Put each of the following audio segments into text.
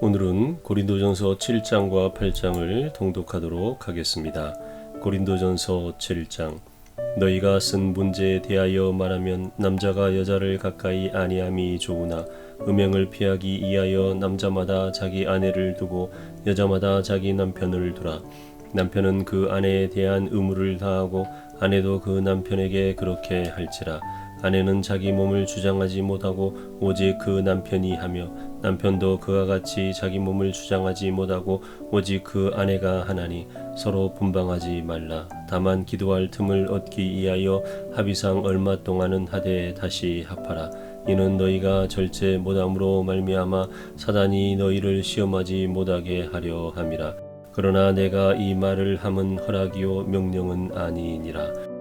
오늘은 고린도전서 7장과 8장을 통독하도록 하겠습니다. 고린도전서 7장. 너희가 쓴 문제에 대하여 말하면 남자가 여자를 가까이 아니함이 좋으나 음행을 피하기 위하여 남자마다 자기 아내를 두고 여자마다 자기 남편을 두라. 남편은 그 아내에 대한 의무를 다하고 아내도 그 남편에게 그렇게 할지라 아내는 자기 몸을 주장하지 못하고 오직 그 남편이 하며 남편도 그와 같이 자기 몸을 주장하지 못하고 오직 그 아내가 하나니 서로 분방하지 말라. 다만 기도할 틈을 얻기 위하여 합의상 얼마 동안은 하되 다시 합하라. 이는 너희가 절제 못함으로 말미암아 사단이 너희를 시험하지 못하게 하려 함이라. 그러나 내가 이 말을 함은 허락이요 명령은 아니니라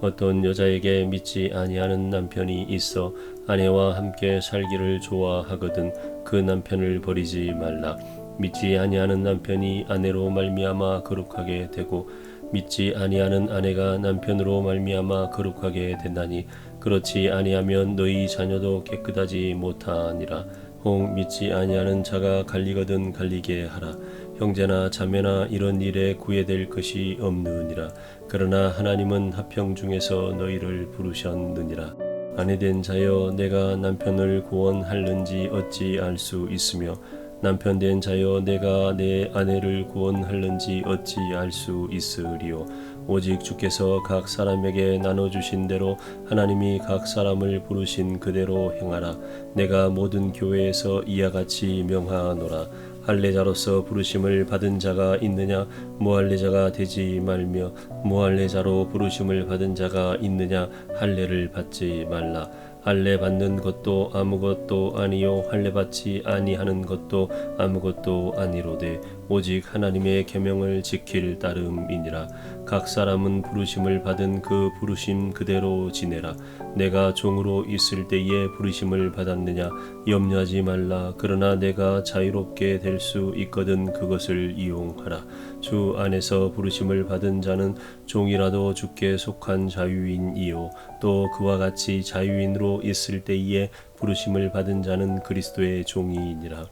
어떤 여자에게 믿지 아니하는 남편이 있어 아내와 함께 살기를 좋아하거든 그 남편을 버리지 말라. 믿지 아니하는 남편이 아내로 말미암아 거룩하게 되고 믿지 아니하는 아내가 남편으로 말미암아 거룩하게 된다니. 그렇지 아니하면 너희 자녀도 깨끗하지 못하니라. 혹 믿지 아니하는 자가 갈리거든 갈리게 하라 형제나 자매나 이런 일에 구애될 것이 없느니라. 그러나 하나님은 합형 중에서 너희를 부르셨느니라. 아내된 자여 내가 남편을 구원할는지 어찌 알 수 있으며 남편 된 자여 내가 내 아내를 구원할는지 어찌 알 수 있으리요? 오직 주께서 각 사람에게 나눠 주신 대로 하나님이 각 사람을 부르신 그대로 행하라. 내가 모든 교회에서 이와 같이 명하노라 할례자로서 부르심을 받은 자가 있느냐? 무할례자가 되지 말며 무할례자로 부르심을 받은 자가 있느냐? 할례를 받지 말라. 할례 받는 것도 아무것도 아니요 할례 받지 아니하는 것도 아무것도 아니로되 오직 하나님의 계명을 지킬 따름이니라. 각 사람은 부르심을 받은 그 부르심 그대로 지내라. 내가 종으로 있을 때에 부르심을 받았느냐? 염려하지 말라. 그러나 내가 자유롭게 될 수 있거든 그것을 이용하라. 주 안에서 부르심을 받은 자는 종이라도 주께 속한 자유인이요. 또 그와 같이 자유인으로 있을 때에 부르심을 받은 자는 그리스도의 종이니라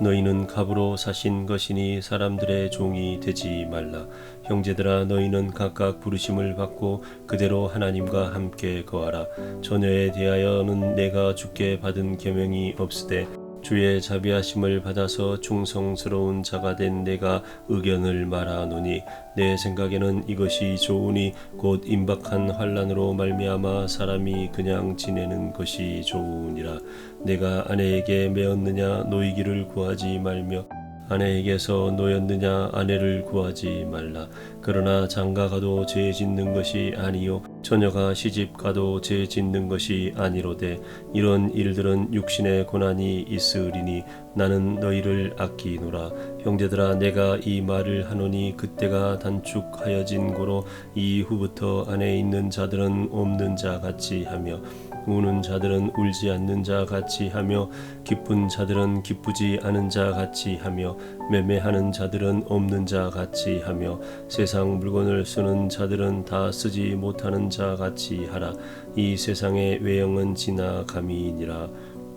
너희는 갑으로 사신 것이니 사람들의 종이 되지 말라. 형제들아 너희는 각각 부르심을 받고 그대로 하나님과 함께 거하라. 처녀에 대하여는 내가 주께 받은 계명이 없으되 주의 자비하심을 받아서 충성스러운 자가 된 내가 의견을 말하노니 내 생각에는 이것이 좋으니 곧 임박한 환란으로 말미암아 사람이 그냥 지내는 것이 좋으니라 내가 아내에게 매었느냐 노이기를 구하지 말며 아내에게서 노였느냐 아내를 구하지 말라. 그러나 장가가도 죄 짓는 것이 아니요 처녀가 시집가도 죄 짓는 것이 아니로되 이런 일들은 육신의 고난이 있으리니 나는 너희를 아끼노라. 형제들아 내가 이 말을 하노니 그때가 단축하여진 고로 이후부터 안에 있는 자들은 없는 자 같이 하며 우는 자들은 울지 않는 자 같이 하며 기쁜 자들은 기쁘지 않은 자 같이 하며 매매하는 자들은 없는 자 같이 하며 세상 물건을 쓰는 자들은 다 쓰지 못하는 자 같이 하라. 이 세상의 외형은 지나감이니라.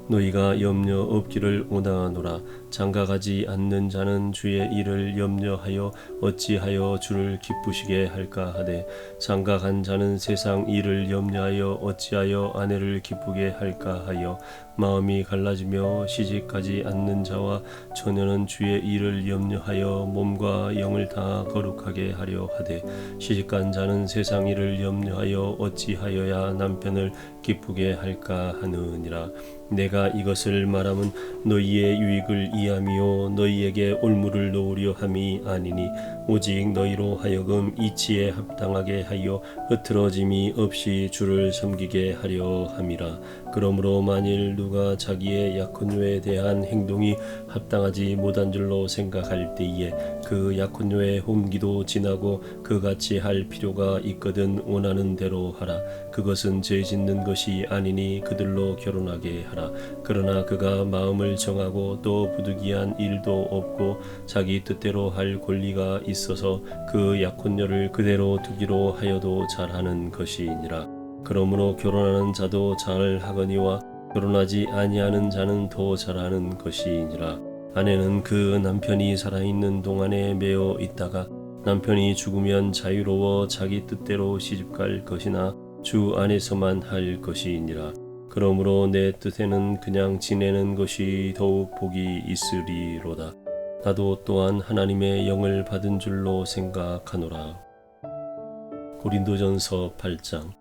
너희가 염려 없기를 원하노라 장가가지 않는 자는 주의 일을 염려하여 어찌하여 주를 기쁘시게 할까 하되 장가간 자는 세상 일을 염려하여 어찌하여 아내를 기쁘게 할까 하여 마음이 갈라지며 시집가지 않는 자와 처녀는 주의 일을 염려하여 몸과 영을 다 거룩하게 하려 하되 시집간 자는 세상 일을 염려하여 어찌하여야 남편을 기쁘게 할까 하느니라. 내가 이것을 말함은 너희의 유익을 이함이요 너희에게 올무를 놓으려 함이 아니니 오직 너희로 하여금 이치에 합당하게 하여 흐트러짐이 없이 주를 섬기게 하려 함이라. 그러므로 만일 누가 자기의 약혼녀에 대한 행동이 합당하지 못한 줄로 생각할 때에 그 약혼녀의 혼기도 지나고 그같이 할 필요가 있거든 원하는 대로 하라. 그것은 죄 짓는 것이 아니니 그들로 결혼하게 하라. 그러나 그가 마음을 정하고 또 부득이한 일도 없고 자기 뜻대로 할 권리가 있어서 그 약혼녀를 그대로 두기로 하여도 잘하는 것이니라. 그러므로 결혼하는 자도 잘 하거니와 결혼하지 아니하는 자는 더 잘하는 것이니라. 아내는 그 남편이 살아있는 동안에 매어 있다가 남편이 죽으면 자유로워 자기 뜻대로 시집갈 것이나 주 안에서만 할 것이니라 그러므로 내 뜻에는 그냥 지내는 것이 더욱 복이 있으리로다. 나도 또한 하나님의 영을 받은 줄로 생각하노라. 고린도전서 8장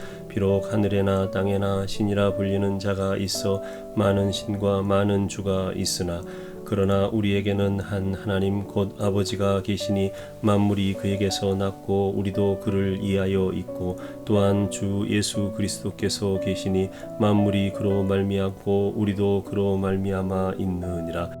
비록 하늘에나 땅에나 신이라 불리는 자가 있어 많은 신과 많은 주가 있으나 그러나 우리에게는 한 하나님 곧 아버지가 계시니 만물이 그에게서 났고 우리도 그를 이하여 있고 또한 주 예수 그리스도께서 계시니 만물이 그로 말미암고 우리도 그로 말미암아 있느니라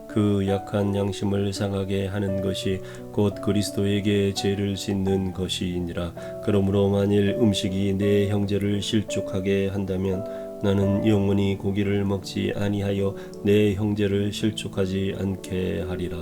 그 약한 양심을 상하게 하는 것이 곧 그리스도에게 죄를 짓는 것이니라. 그러므로 만일 음식이 내 형제를 실족하게 한다면 나는 영원히 고기를 먹지 아니하여 내 형제를 실족하지 않게 하리라